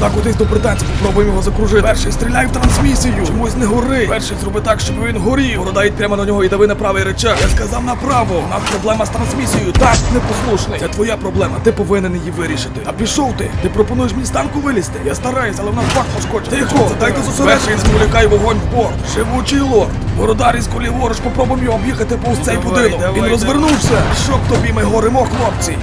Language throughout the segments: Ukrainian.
Борода кудись до британців, попробуємо його закружити. Перший стріляй в трансмісію. Чомусь не гори. Перший зроби так, щоб він горів. Борода йдь прямо на нього і дави на правий речах. Я сказав направо. У нас проблема з трансмісією. Так, непослушний. Це твоя проблема. Ти повинен її вирішити. А пішов ти. Ти пропонуєш мені з танку вилізти. Я стараюсь, але в нас бак пошкоджений. Тихо, дайте. Перший зволікай вогонь в борт. Живучий лорд. Борода різко ліворуч, попробуємо його об'їхати повз цей будинок. Він розвернувся. Щоб тобі ми горимо, хлопці.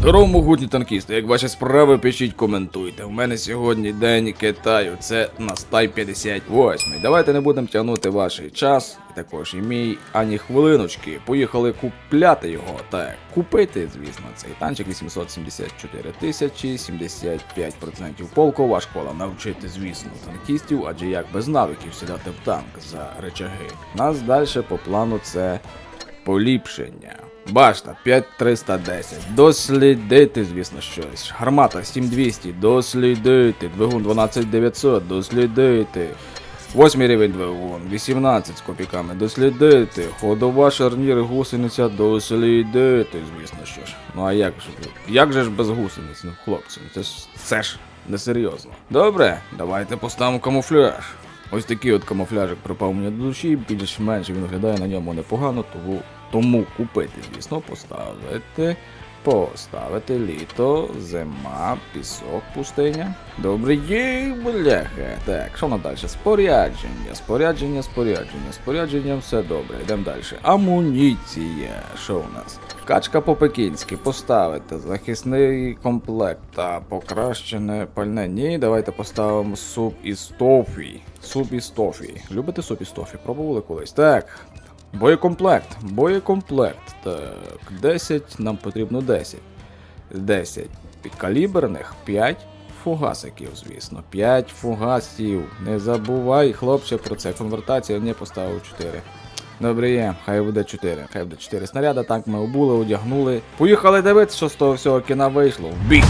Здорово, могутні танкісти. Як ваші справи, пишіть, коментуйте. У мене сьогодні день Китаю. Це Настай 58. Давайте не будемо тягнути ваш час, і також і мій ані хвилиночки. Поїхали купляти його. Так, купити, звісно, цей танчик 874 тисячі, 75% полкова школа. Навчити, звісно, танкістів, адже як без навиків сідати в танк за речаги. Нас далі по плану це поліпшення. Башта 5310. Дослідити, звісно, щось. Гармата 7200. Дослідити. Двигун 12900. Дослідити. Восьмий рівень двигун, 18 з копійками дослідити, ходова шарнір гусениця дослідити, звісно що ж. Ну а як же як же ж без гусениць, ну хлопці, це ж це ж несерйозно. Добре, давайте поставимо камуфляж. Ось такий от камуфляжик припав мені до душі, більш-менш він виглядає на ньому непогано, тому, тому купити, звісно, поставити. Поставити літо, зима, пісок, пустиня. Добре, є, бляха. Так, що на далі? Спорядження, спорядження, спорядження, спорядження, все добре. Йдемо далі. Амуніція. Що у нас? Качка по-пекінськи, поставити, захисний комплект та покращене пальне. Ні, давайте поставимо суп із тофі. Суп із тофі. Любите суп із тофі? Пробували колись? Так. Боєкомплект. Боєкомплект. Так, 10, нам потрібно 10. 10 підкаліберних, 5 фугасиків, звісно. 5 фугасів. Не забувай, хлопче, про це. Конвертація не поставив 4. Добре є, хай буде 4. Хай буде 4 снаряда, танк ми обули, одягнули. Поїхали дивитися, що з того всього кіна вийшло. Бій!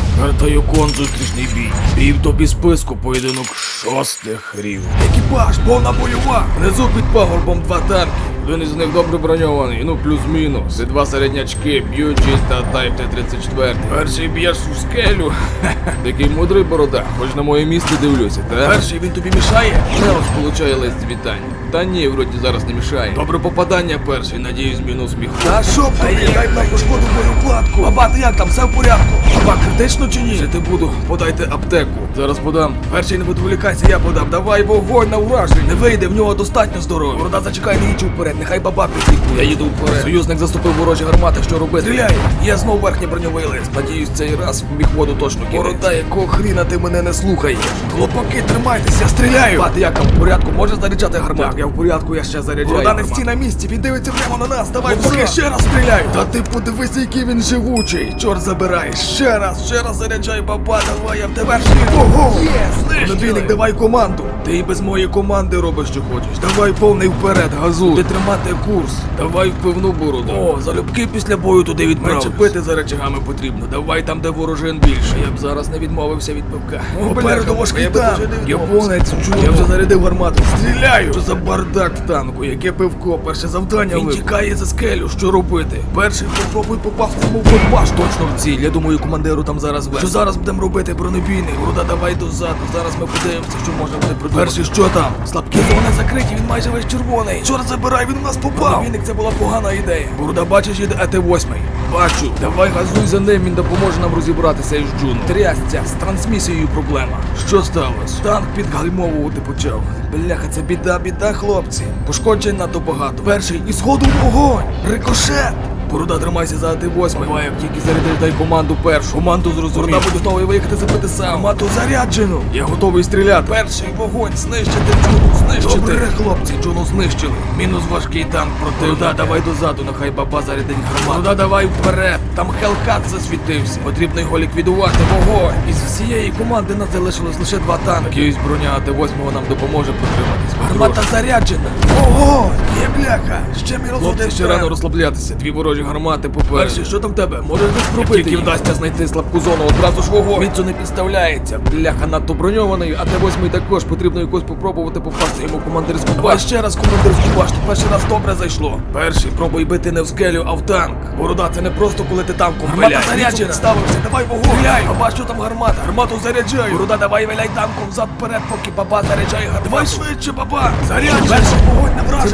Кон зустрічний бій. Бій в тобі списку, поєдинок шостих рів. Екіпаж, повна бойова! Внизу під пагорбом два танки. Один із них добре броньований, ну плюс-мінус. Це два середнячки, б'ючі та Type Т-34. Перший б'єш у скелю. Такий мудрий борода, хоч на моє місце дивлюся, так? Перший він тобі мішає? Не получає лист вітання. Та ні, вроді зараз не мішає. Добре попадання перший, надіюсь, мінус міг. Та що дай нам пошкоду мою платку. Баба, ти як там, все в порядку? Баба, критично чи ні? Жити буду, подайте аптеку. Зараз подам. Перший не відволікайся, я подам. Давай вогонь на уражень. Не вийде, в нього достатньо здоров'я. Борода зачекай, не їдь вперед, нехай баба підлікує. Я їду вперед. Союзник заступив ворожі гармати, що робити? Стріляй! Я знов верхній броньовий лист. Надіюсь, цей раз в міхводу точно кінець. Борода, якого хріна ти мене не слухаєш? Хлопаки, тримайтеся, стріляю! Бати, як там в порядку, може заряджати гармату? Так, я в порядку, я ще заряджаю. Борода не стій на місці, він дивиться прямо на нас. Давай, поки ще раз стріляю. Та ти подивися, який він живучий. Чорт забирай. Ще раз, ще раз заряджай, баба, давай, я в тебе Ого! Є, Набійник, давай команду. Ти і без моєї команди робиш, що хочеш. Давай повний вперед, газу. Ти тримати курс. Давай в пивну бороду. О, залюбки після бою туди відправлюсь. Менше пити за речагами потрібно. Давай там, де ворожин більше. Я б зараз не відмовився від пивка. Попереду важкий танк. Японець, чу. Я вже зарядив гармату. Стріляю! Що за бардак в танку? Яке пивко? Перше завдання Він тікає за скелю. Що робити? Перший попробуй попасти йому в подбаш. Точно в ціль. Я думаю, командиру там зараз ве. Що зараз будемо робити бронебійний? Руда, давай дозаду. Зараз ми подивимося, що можна буде. Перший, що там? Слабкі зони закриті, він майже весь червоний. Чорт забирай, він у нас попав. Бронебійник, це була погана ідея. Бурда, бачиш, їде АТ-8. Бачу. Давай газуй за ним, він допоможе нам розібратися із Джун. Трясця, з трансмісією проблема. Що сталося? Танк підгальмовувати почав. Бляха, це біда, біда, хлопці. Пошкоджень надто багато. Перший із ходу вогонь. Рикошет. Борода, тримайся за АТ-8. Давай, як тільки зарядиш, дай команду першу. Команду зрозумів. Борода буде готовий виїхати забити сам. Гармату заряджено. Я готовий стріляти. Перший вогонь, знищити Джуну, знищити. Добре, хлопці, Джуну знищили. Мінус важкий танк проти. Борода, давай дозаду, нехай баба зарядить гармату. Борода, давай вперед. Там Хелкат засвітився. Потрібно його ліквідувати. Вогонь. Із всієї команди нас залишилось лише два танки. Надіюсь, броня АТ-8 нам допоможе протриматись. Гармата заряджена. Ого! Є бляха! Ще мій розумний ще рано розслаблятися. Дві ворожі ворожі гармати попереду. Перший, що там в тебе? Можеш Як тільки вдасться знайти слабку зону, одразу ж вогонь. Він не підставляється. Бляха надто броньований, а Т-8 також потрібно якось попробувати попасти йому командирську башню. ще раз командирську башню, перший раз добре зайшло. Перший пробуй бити не в скелю, а в танк. Борода, це не просто коли ти танком Гармата заряджена. Ставився, давай вогонь. Стріляй. Баба, що там гармата? Гармату заряджаю. Борода, давай виляй танком взад вперед, поки баба заряджає гармату. Давай швидше, баба! Заряджай. Перший вогонь на враження.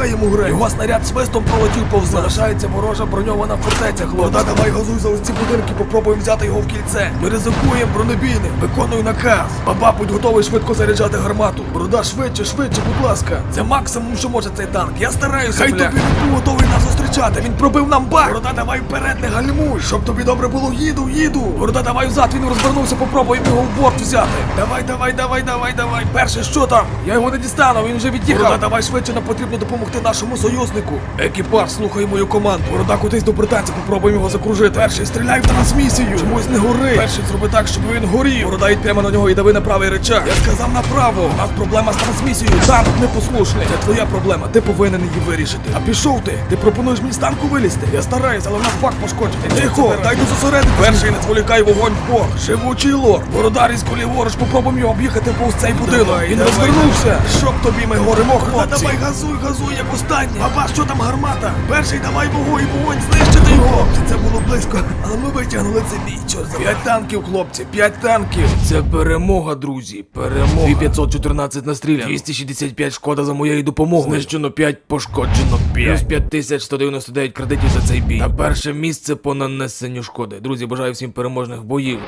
Це Це було близько, хай йому гре. Його снаряд свистом пролетів повз. Залишається ворожа броньована фортеця, хлопці. Та давай газуй за ось ці будинки, попробуємо взяти його в кільце. Ми ризикуємо бронебійним. Виконую наказ. Баба, будь готовий швидко заряджати гармату. Борода, швидше, швидше, будь ласка. Це максимум, що може цей танк. Я стараюся, Хай тобі готовий на готовий зустрічати. Він пробив нам бак. Борода, давай вперед, не гальмуй. Щоб тобі добре було, їду, їду. Борода, давай взад, він розвернувся, попробуємо його в борт взяти. Давай, давай, давай, давай, давай. Перше, що там? Я його не дістану, він вже від'їхав. Борода, давай швидше, нам потрібно допомогти нашому союзнику. Екіпаж, слухай мою команду. Борода, кудись до британців, попробуємо його закружити. Перший, стріляй в трансмісію. Чомусь не гори. Перший, зроби так, щоб він горів. Борода, йдь прямо на нього і дави на правий речах. Я сказав направо. У нас проблема з трансмісією. Танк непослушний. Це твоя проблема, ти повинен її вирішити. А пішов ти. Ти пропонуєш мені з танку вилізти. Я стараюсь, але в нас бак пошкоджений. Тихо, дай до зосередити. Перший, не зволікай вогонь в бок. Живучий лор. Борода різко ліворуч, попробуємо його об'їхати повз цей будинок. Він давай. розвернувся. Щоб тобі ми горимо, хлопці. Давай газуй, газуй, як останній. Баба, що там гармата? Перший, давай вогонь, вогонь, знищити його. Хлопці, це було близько, але ми витягнули цей бій. Чорт. П'ять танків, хлопці, п'ять танків. Це перемога, друзі, перемога. 2514 настріляно. 265 шкода за моєю допомогою. Знищено 5, пошкоджено 5. Плюс 5199 кредитів за цей бій. На перше місце по нанесенню шкоди. Друзі, бажаю всім переможних боїв.